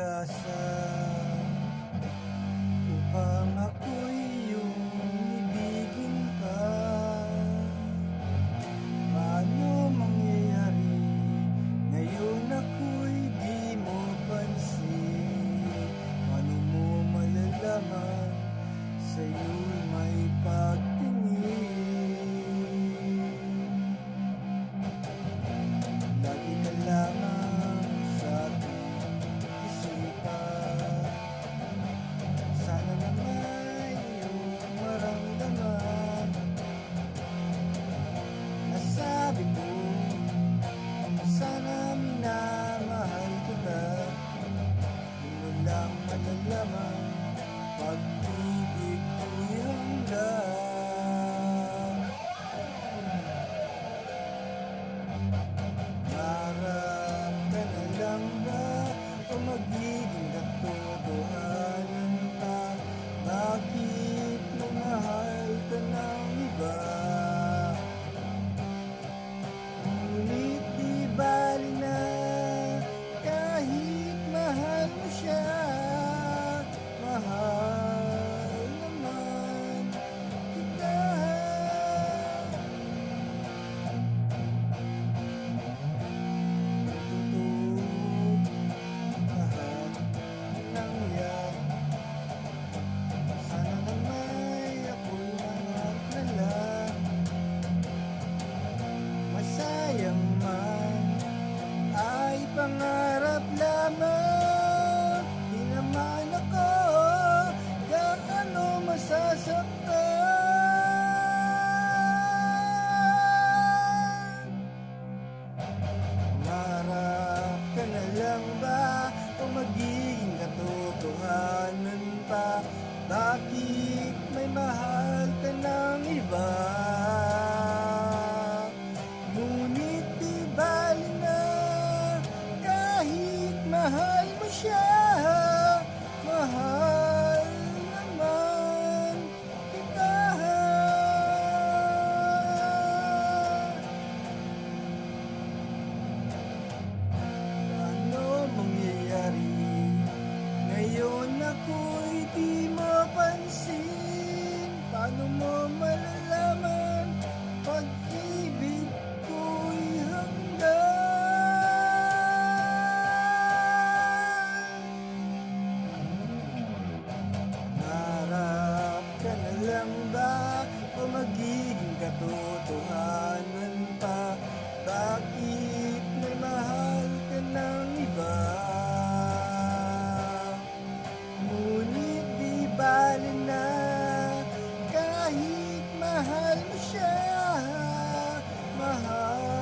Gaza. lang ba o magiging katotohanan pa? Bakit may mahal ka ng iba? Ngunit di bali na kahit mahal mo siya Şahit mahal müşah mahal